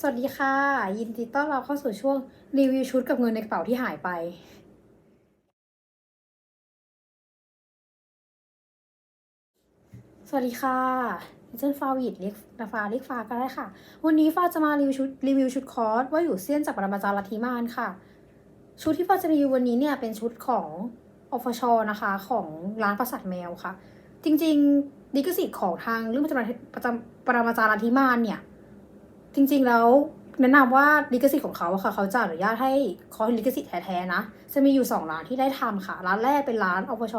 สวัสดีค่ะ ยินดีต้อนรับเข้าสู่ช่วงรีวิวชุดกับเงินในกระเป๋าที่หายไป สวัสดีค่ะเจนฟาวิดเรียกนาฟาเรียกฟ้าก็ได้ค่ะ วันนี้ฟ้าจะมารีวิวชุดรีวิวชุดคอร์สว่าอยู่เซียนจากปรมาจารย์ลัทธิมานค่ะ ชุดที่ฟ้าจะรีวิววันนี้เนี่ยเป็นชุดของอฟชนะคะของร้านประสาทแมวค่ะ จริงๆดิกสิทธิ์ของทางเรื่องประจำประจำปรมาจารย์ลัทธิมานเนี่ย จริง ๆ แล้วแนะนำว่าลิขสิทธิ์ของเขาค่ะเขาจะอนุญาตให้คอร์สลิขสิทธิ์แท้ๆนะ จะมีอยู่สองร้านที่ได้ทำค่ะ ร้านแรกเป็นร้านอปช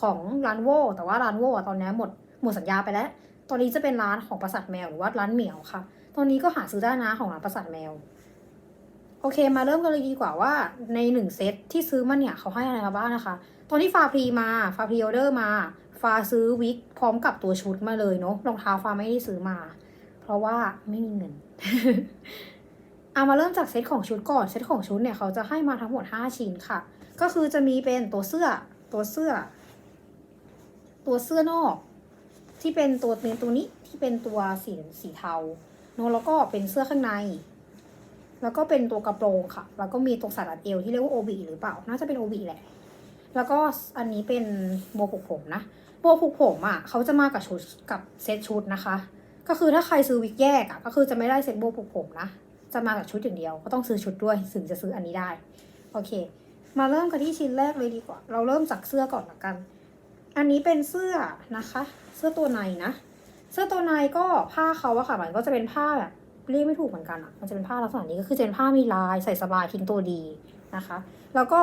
ของร้านโวแต่ว่าร้านโวอตอนนี้หมดหมดสัญญาไปแล้ว ตอนนี้จะเป็นร้านของประสาทแมวหรือว่าร้านเหมียวค่ะ ตอนนี้ก็หาซื้อได้นะของร้านประสาทแมว โอเคมาเริ่มกันเลยดีกว่าว่าในหนึ่งเซตที่ซื้อมาเนี่ยเขาให้อะไรมาบ้างนะคะ ตอนที่ฟาพรีมาฟาพรีออเดอร์มา ฟาซื้อวิกพร้อมกับตัวชุดมาเลยเนาะรองเท้าฟาไม่ได้ซื้อมา ราะว่าไม่มีเงินเอามาเริ่มจากเซตของชุดก่อนเซตของชุดเนี่ยเขาจะให้มาทั้งหมด 5 ชิ้นค่ะ ก็คือจะมีเป็นตัวเสื้อตัวเสื้อ ตัวเสื้อนอก ที่เป็นตัวเนื้อตัวนี้ที่เป็นตัวสีสีเทาเนอะแล้วก็เป็นเสื้อข้างใน แล้วก็เป็นตัวกระโปรงค่ะ แล้วก็มีตรงสันรัดเอวที่เรียกว่าโอบีหรือเปล่า น่าจะเป็นโอบีแหละ แล้วก็อันนี้เป็นโบผูกผมนะโบผูกผมอะเขาจะมากับชุดกับเซตชุดนะคะ ก็คือถ้าใครซื้อวิกแยกอะก็คือจะไม่ได้เซ็ตโบผูกผมนะ จะมากับชุดอย่างเดียว ก็ต้องซื้อชุดด้วยถึงจะซื้ออันนี้ได้ โอเค มาเริ่มกันที่ชิ้นแรกเลยดีกว่า เราเริ่มจากเสื้อก่อนละกัน อันนี้เป็นเสื้อนะคะ เสื้อตัวในนะ เสื้อตัวในก็ผ้าเขาอะค่ะ มันก็จะเป็นผ้าแบบเรียกไม่ถูกเหมือนกันอะมันจะเป็นผ้าลักษณะนี้ก็คือจะเป็นผ้ามีลายใส่สบายทิ้งตัวดีนะคะ แล้วก็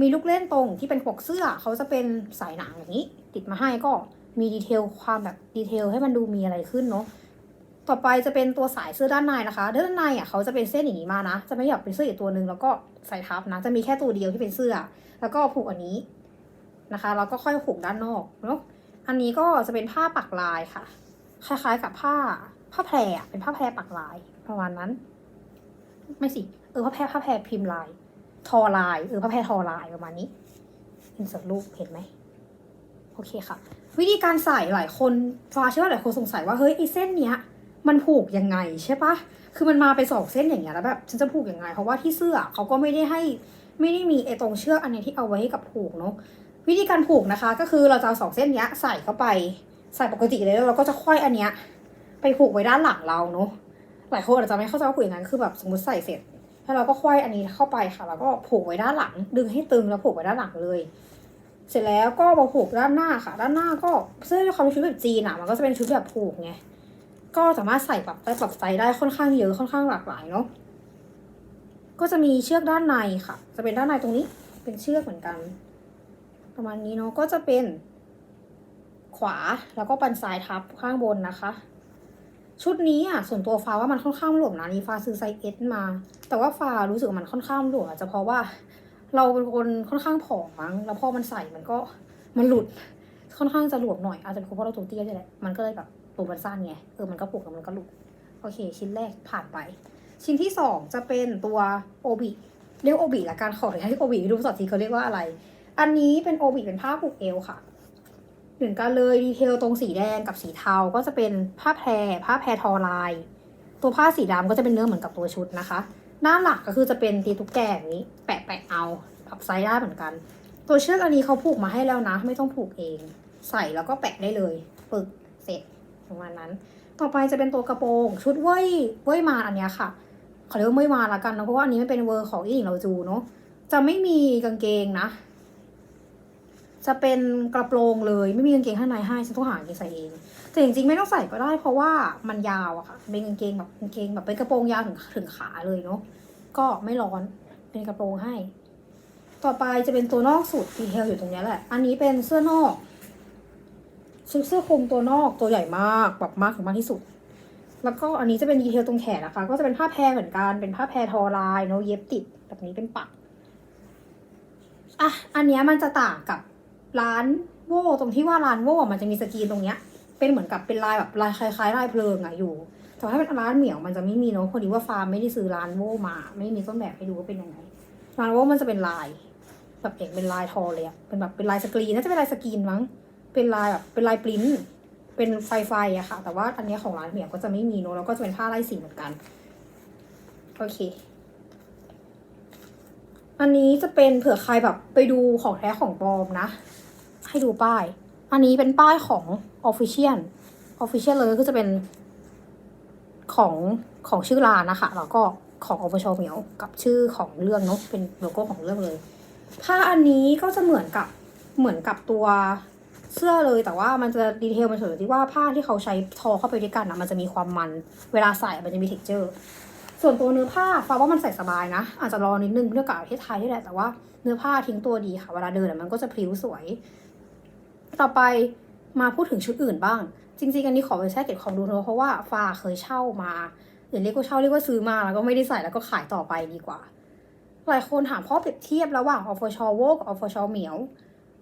มีลูกเล่นตรงที่เป็นปกเสื้อเขาจะเป็นสายหนังอย่างนี้ ติดมาให้ก็ มีดีเทลความแบบดีเทลให้มันดูมีอะไรขึ้นเนาะต่อไปจะเป็นตัวสายเสื้อด้านในนะคะด้านในอะเขาจะเป็นเส้นอย่างนี้มานะ จะไม่อยากเป็นเสื้ออีกตัวหนึ่งแล้วก็ใส่ทับนะ จะมีแค่ตัวเดียวที่เป็นเสื้อ แล้วก็ผูกอันนี้นะคะ แล้วก็ค่อยผูกด้านนอกเนาะอันนี้ก็จะเป็นผ้าปักลายค่ะ คล้ายๆกับผ้าผ้าแพรอะเป็นผ้าแพรปักลายประมาณนั้น ไม่สิเออผ้าแพรผ้าแพรพิมพ์ลาย ทอลายเออผ้าแพรทอลายประมาณนี้อินสิร์ตรูปเห็นไหม โอเคค่ะ วิธีการใส่หลายคนฟ้าเชื่อว่าหลายคนสงสัยว่าเฮ้ยไอเส้นเนี้ยมันผูกยังไงใช่ปะคือมันมาเป็นสองเส้นอย่างเงี้ยแล้วแบบฉันจะผูกยังไง เพราะว่าที่เสื้อเขาก็ไม่ได้ให้ไม่ได้มีไอตรงเชือกอันเนี้ยที่เอาไว้ให้กับผูกเนาะวิธีการผูกนะคะ ก็คือเราจะเอาสองเส้นเนี้ยใส่เข้าไปใส่ปกติเลยแล้วเราก็จะค่อยอันเนี้ยไปผูกไว้ด้านหลังเราเนาะหลายคนอาจจะไม่เข้าใจว่าผูกอย่างนั้นคือแบบสมมติใส่เสร็จแล้วเราก็ค่อยอันนี้เข้าไปค่ะแล้วก็ผูกไว้ด้านหลัง ดึงให้ตึงแล้วผูกไว้ด้านหลังเลย เสร็จแล้วก็มาผูกด้านหน้าค่ะ ด้านหน้าก็เสื้อความชุดแบบจีนอะมันก็จะเป็นชุดแบบผูกไงก็สามารถใส่ปรับได้ปรับไซส์ได้ค่อนข้างเยอะค่อนข้างหลากหลายเนาะก็จะมีเชือกด้านในค่ะ จะเป็นด้านในตรงนี้เป็นเชือกเหมือนกัน ประมาณนี้เนาะก็จะเป็น ขวาแล้วก็ปันซ้ายทับข้างบนนะคะ ชุดนี้อะส่วนตัวฟ้าว่ามันค่อนข้างหลวมนะนี่ฟ้าซื้อไซส์เอสมา แต่ว่าฟ้ารู้สึกว่ามันค่อนข้างหลวมอาจจะเพราะว่า เราเป็นคนค่อนข้างผอมมั้ง แล้วพอมันใส่มันก็มันหลุดค่อนข้างจะหลวมหน่อย อาจจะเป็นเพราะเราตัวเตี้ยด้วยแหละมันก็เลยแบบตัวมันสั้นไง เออ มันก็ปลุกแล้วมันก็หลุด โอเค ชิ้นแรกผ่านไป ชิ้นที่สองจะเป็นตัวโอบิ เรียกโอบิละกันขออนุญาตที่โอบิไม่รู้ภาษาจีนเขาเรียกว่าอะไร อันนี้เป็นโอบิเป็นผ้าผูกเอวค่ะเหมือนกันเลยดีเทลตรงสีแดงกับสีเทาก็จะเป็นผ้าแพรผ้าแพรทอลาย ตัวผ้าสีดำก็จะเป็นเนื้อเหมือนกับตัวชุดนะคะ หน้าหลักก็คือจะเป็นตีตุ๊กแกอย่างนี้ แปะแปะเอาปรับไซส์ได้เหมือนกัน ตัวเชือกอันนี้เขาผูกมาให้แล้วนะ ไม่ต้องผูกเอง ใส่แล้วก็แปะได้เลยปึกเสร็จประมาณนั้น ต่อไปจะเป็นตัวกระโปรงชุดเว้ยเว้ยมาอันนี้ค่ะเขาเรียกว่าเว้ยมาละกันนะเพราะว่าอันนี้ไม่เป็นเวอร์ของอีหญิงเราจูเนาะจะไม่มีกางเกงนะ จะเป็นกระโปรงเลยไม่มีกางเกงข้างในให้ฉันต้องหากางเกงใส่เองแต่จริงๆไม่ต้องใส่ก็ได้ เพราะว่ามันยาวอะค่ะเป็นกางเกงแบบกางเกงแบบเป็นกระโปรงยาวถึงถึงขาเลยเนาะก็ไม่ร้อนเป็นกระโปรงให้ ต่อไปจะเป็นตัวนอกสุดดีเทลอยู่ตรงนี้แหละ อันนี้เป็นเสื้อนอกชุดเสื้อคลุมตัวนอกตัวใหญ่มากแบบมากถึงมากที่สุด แล้วก็อันนี้จะเป็นดีเทลตรงแขนนะคะ ก็จะเป็นผ้าแพรเหมือนกันเป็นผ้าแพรทอลายเนาะเย็บติดแบบนี้เป็นปักอะอันนี้มันจะต่างกับ ร้านโว่ตรงที่ว่าร้านโว่มันจะมีสกรีนตรงเนี้ย เป็นเหมือนกับเป็นลายแบบลายคล้ายๆลายเพลิงอะอยู่ แต่ถ้าเป็นร้านเหมียวมันจะไม่มีเนาะพอดีว่าฟาร์มไม่ได้ซื้อร้านโว่มา ไม่มีต้นแบบให้ดูว่าเป็นยังไงร้านโว่มันจะเป็นลายแบบเอกเป็นลายทอเลยอะเป็นแบบเป็นลายสกรีนน่าจะเป็นลายสกรีนมั้ง เป็นลายแบบเป็นลายปริ้นเป็นไฟไฟอะค่ะ แต่ว่าอันเนี้ยของร้านเหมียวก็จะไม่มีเนาะแล้วก็จะเป็นผ้าไล่สีเหมือนกัน โอเค อันนี้จะเป็นเผื่อใครแบบไปดูของแท้ของปลอมนะ ให้ดูป้าย อันนี้เป็นป้ายของ Official Official เลยก็จะเป็นของของชื่อร้านนะคะแล้วก็ของอปชเหมียวกับชื่อของเรื่องเนาะเป็นโลโก้ของเรื่องเลยผ้าอันนี้ก็จะเหมือนกับเหมือนกับตัวเสื้อเลยแต่ว่ามันจะดีเทลมันเฉยที่ว่าผ้าที่เขาใช้ทอเข้าไปด้วยกันนะมันจะมีความมัน เวลาใส่มันจะมีเท็กเจอร์ ส่วนตัวเนื้อผ้าฟ้าว่ามันใส่สบายนะ อาจจะรอนิดนึงเรื่องกับประเทศไทยนี่แหละแต่ว่าเนื้อผ้าทิ้งตัวดีค่ะ เวลาเดินมันก็จะพลิ้วสวย ต่อไปมาพูดถึงชุดอื่นบ้าง จริงๆอันนี้ขอไปแช่เก็บของดูเถอะเพราะว่าฟ้าเคยเช่ามาหรือเรียกว่าเช่าเรียกว่าซื้อมาแล้วก็ไม่ได้ใส่แล้วก็ขายต่อไปดีกว่าหลายคนถามข้อเปรียบเทียบระหว่างอฟชโวกับอฟชอเหมียว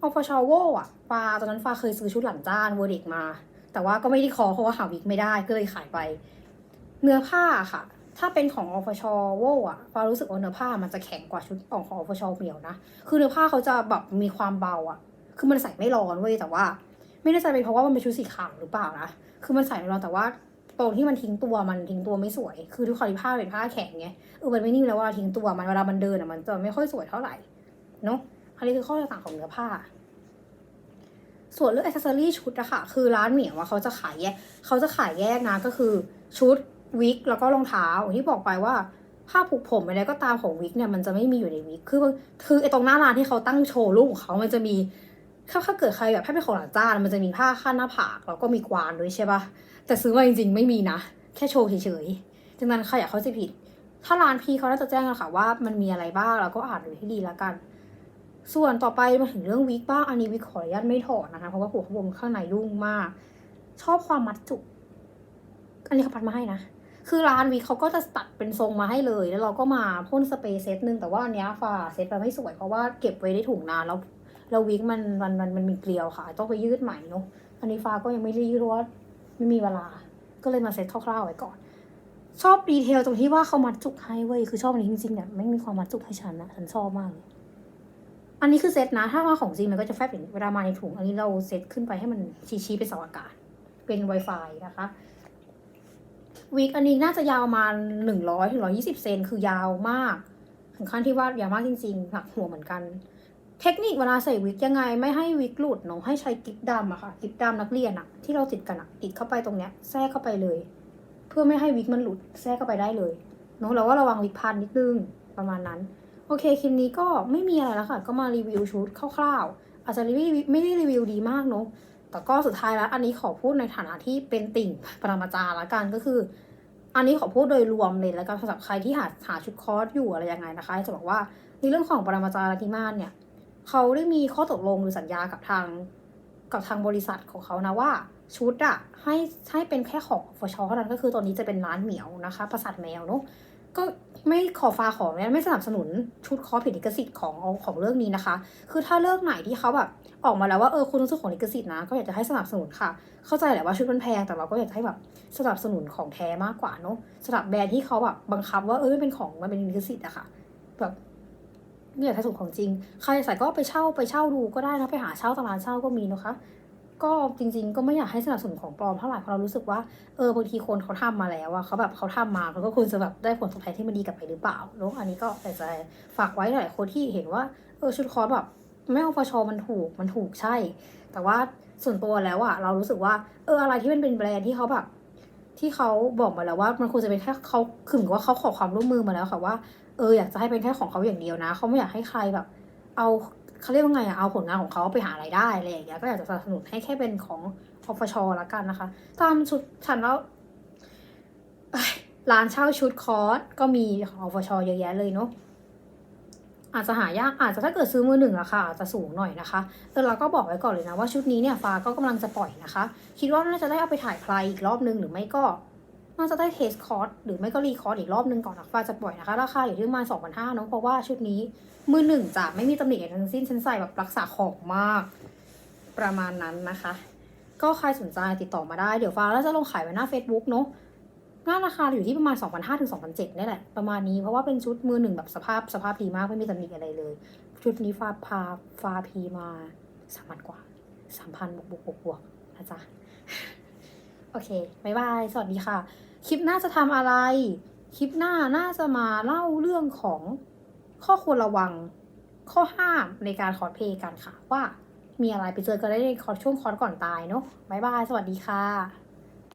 ออฟชโวอะฟ้าตอนนั้นฟ้าเคยซื้อชุดหลังจ้านเวอร์เด็กมา แต่ว่าก็ไม่ได้คอเพราะว่าหาวิกไม่ได้ก็เลยขายไป เนื้อผ้าค่ะ ถ้าเป็นของอฟชโวอะฟ้ารู้สึกว่าเนื้อผ้ามันจะแข็งกว่าชุดของของอฟชเหมียวนะ คือเนื้อผ้าเขาจะแบบมีความเบาอะคือมันใส่ไม่ร้อนเว้ยแต่ว่า ไม่แน่ใจเป็นเพราะว่ามันเป็นชุดสีขาวหรือเปล่านะ คือมันใส่ไม่ร้อนแต่ว่าตรงที่มันทิ้งตัวมันทิ้งตัวไม่สวย คือทุกคอลิผ้าเป็นผ้าแข็งไงเออมันไม่นิ่มแล้วว่าทิ้งตัวมันเวลามันเดินอะมันจะไม่ค่อยสวยเท่าไหร่เนาะอันนี้คือข้อต่างของเนื้อผ้า ส่วนเรื่องอิเซอรี่ชุดอะค่ะ คือร้านเหมียวว่าเขาจะขายแยกเขาจะขายแยกนะก็คือชุด วิกแล้วก็รองเท้าอย่างที่บอกไปว่าผ้าผูกผมอะไรก็ตามของวิกเนี่ยมันจะไม่มีอยู่ในวิกคือคือไอ้ตรงหน้าร้านที่เขาตั้งโชว์รูปของเขามันจะมีถ้าถ้าเกิดใครแบบให้เป็นของหลังจ้านมันจะมีผ้าคาดหน้าผากแล้วก็มีกวานด้วยใช่ปะแต่ซื้อมาจริงๆ ไม่มีนะ แค่โชว์เฉยๆดังนั้นใครอยากเข้าใจผิด ถ้าร้านพี่เขาน่าจะแจ้งกันค่ะว่ามันมีอะไรบ้างแล้วก็อ่านดูให้ดีแล้วกัน ส่วนต่อไปมาถึงเรื่องวิกบ้างอันนี้วิกขออนุญาตไม่ถอดนะคะเพราะว่าหัวขบวมข้างในยุ่งมาก ชอบความมัดจุกอันนี้เขาพัดมาให้นะ คือร้านวิกเขาก็จะตัดเป็นทรงมาให้เลย แล้วเราก็มาพ่นสเปรย์เซตหนึ่งแต่ว่าอันเนี้ยฝาเซตมันไม่สวยเพราะว่าเก็บไว้ได้ถุงนานแล้วแล้ววิกมันมันมันมันมีเกลียวค่ะ ต้องไปยืดใหม่เนาะอันนี้ฟ้าก็ยังไม่ได้ยืดเพราะว่าไม่มีเวลา ก็เลยมาเซตคร่าวๆไว้ก่อน ชอบดีเทลตรงที่ว่าเขามัดจุกให้เว้ยคือชอบอันนี้จริงๆเนี่ยไม่มีความมัดจุกให้ฉันนะฉันชอบมากเลยอันนี้คือเซตนะ ถ้ามาของจริงมันก็จะแฟบอย่างนี้เวลามาในถุง อันนี้เราเซตขึ้นไปให้มันชี้ๆเป็นเสาอากาศ เป็น Wi-Fi นะคะ วิกอันนี้น่าจะยาวมาหนึ่งร้อยถึงร้อยี่สิบเซนคือยาวมาก ถึงขั้นที่ว่ายาวมากจริงๆหนักหัวเหมือนกัน เทคนิคเวลาใส่วิกยังไงไม่ให้วิกหลุดเนาะให้ใช้กิ๊บดำอะค่ะกิ๊บดำนักเรียนอะที่เราติดกันอะติดเข้าไปตรงเนี้ยแทรกเข้าไปเลย เพื่อไม่ให้วิกมันหลุดแทรกเข้าไปได้เลยเนาะเราก็ระวังวิกพันนิดนึงประมาณนั้น โอเคคลิปนี้ก็ไม่มีอะไรแล้วค่ะ ก็มารีวิวชุดคร่าวๆอาจจะรีวิวไม่ได้รีวิวดีมากเนาะ แต่ก็สุดท้ายแล้ว อันนี้ขอพูดในฐานะที่เป็นติ่งปรมาจารย์ละกันก็คือ อันนี้ขอพูดโดยรวมเลยแล้วกันสำหรับใครที่หาหาชุดคอร์สอยู่อะไรยังไงนะคะ จะบอกว่าในเรื่องของปรมาจารย์ลัทธิมานเนี่ยเขาได้มีข้อตกลงหรือสัญญากับทางกับทางบริษัทของเขานะว่าชุดอะให้ให้เป็นแค่ของฟชเท่านั้นก็คือตอนนี้จะเป็นร้านเหมียวนะคะประสาทแมวเนาะ ก็ไม่ขอฟ้าของเนี่ยไม่สนับสนุนชุดคอผิดลิขสิทธิ์ของของเรื่องนี้นะคะ คือถ้าเลิกไหนที่เขาแบบออกมาแล้วว่าเออคุณรู้สึกของลิขสิทธิ์นะ ก็อยากจะให้สนับสนุนค่ะ เข้าใจแหละว่าชุดมันแพงแต่เราก็อยากจะให้แบบสนับสนุนของแท้มากกว่าเนาะสำหรับแบรนด์ที่เขาแบบบังคับว่าเออไมันเป็นของมันเป็นลิขสิทธิ์อะค่ะแบบไม่อยากให้สูงของจริง ใครใส่ก็ไปเช่าไปเช่าดูก็ได้นะไปหาเช่าตามร้านเช่าก็มีนะคะ ก็จริง ๆ ก็ไม่อยากให้สนับสนุนของปลอมเท่าไหร่เพราะเรารู้สึกว่าเออบางทีคนเขาทำมาแล้วอะเขาแบบเขาทำมาเขาก็ควรจะแบบได้ผลตอบแทนที่มันดีกลับไปหรือเปล่าเนอะอันนี้ก็อยากจะฝากไว้หลายคนที่เห็นว่าเออชุดคอร์สแบบไม่เอาฟชมันถูกมันถูกใช่ แต่ว่าส่วนตัวแล้วอะเรารู้สึกว่าเอออะไรที่มันเป็นแบรนด์ที่เขาแบบที่เขาบอกมาแล้วว่ามันควรจะเป็นแค่เขาคือเหมือนว่าเขาขอความร่วมมือมาแล้วค่ะว่าเอออยากจะให้เป็นแค่ของเขาอย่างเดียวนะเขาไม่อยากให้ใครแบบ เอา เขาเรียกว่าไงอะเอาผลงานของเขาไปหาไรายได้อะไรอย่างเงี้ยก็อยากจะสนับสนุนให้แค่เป็นของอฟชอละกันนะคะ ตามชุดฉันแล้วร้านเช่าชุดคอร์สก็มีของอฟชเยอะแยะเลยเนาะอาจจะหายากอาจจะถ้าเกิดซื้อมือหนึ่งราคาอาจจะสูงหน่อยนะคะ แต่เราก็บอกไว้ก่อนเลยนะว่าชุดนี้เนี่ยฟ้าก็กำลังจะปล่อยนะคะ คิดว่าน่าจะได้เอาไปถ่ายใครอีกรอบนึงหรือไม่ก็ น่าจะได้เทสคอร์สหรือไม่ก็รีคอร์สอีกรอบนึงก่อนนะฟ้าจะปล่อยนะคะ ราคาอยู่ที่ประมาณสองพันห้าเนาะเพราะว่าชุดนี้มือหนึ่งจะไม่มีตำหนิอะไรทั้งสิ้นฉันใส่แบบรักษาของมาก ประมาณนั้นนะคะ ก็ใครสนใจติดต่อมาได้เดี๋ยวฟ้าแล้วจะลงขายไว้หน้า Facebook เนาะหน้าราคาอยู่ที่ประมาณ 2,500ถึง2,700นี่แหละ ประมาณนี้เพราะว่าเป็นชุดมือหนึ่งแบบสภาพสภาพดีมากไม่มีตำหนิอะไรเลย ชุดนี้ฟ้าพาฟ้าพีมาสามพันกว่าสามพันบวกบวกบวกบวกนะจ๊ะ โอเคบายบาย สวัสดีค่ะ คลิปหน้าจะทำอะไร คลิปหน้าน่าจะมาเล่าเรื่องของข้อควรระวัง ข้อห้ามในการคอร์สเพลย์กันค่ะ ว่ามีอะไรไปเจอกันได้ในคอร์สช่วงคอร์สก่อนตายเนาะบายบาย สวัสดีค่ะ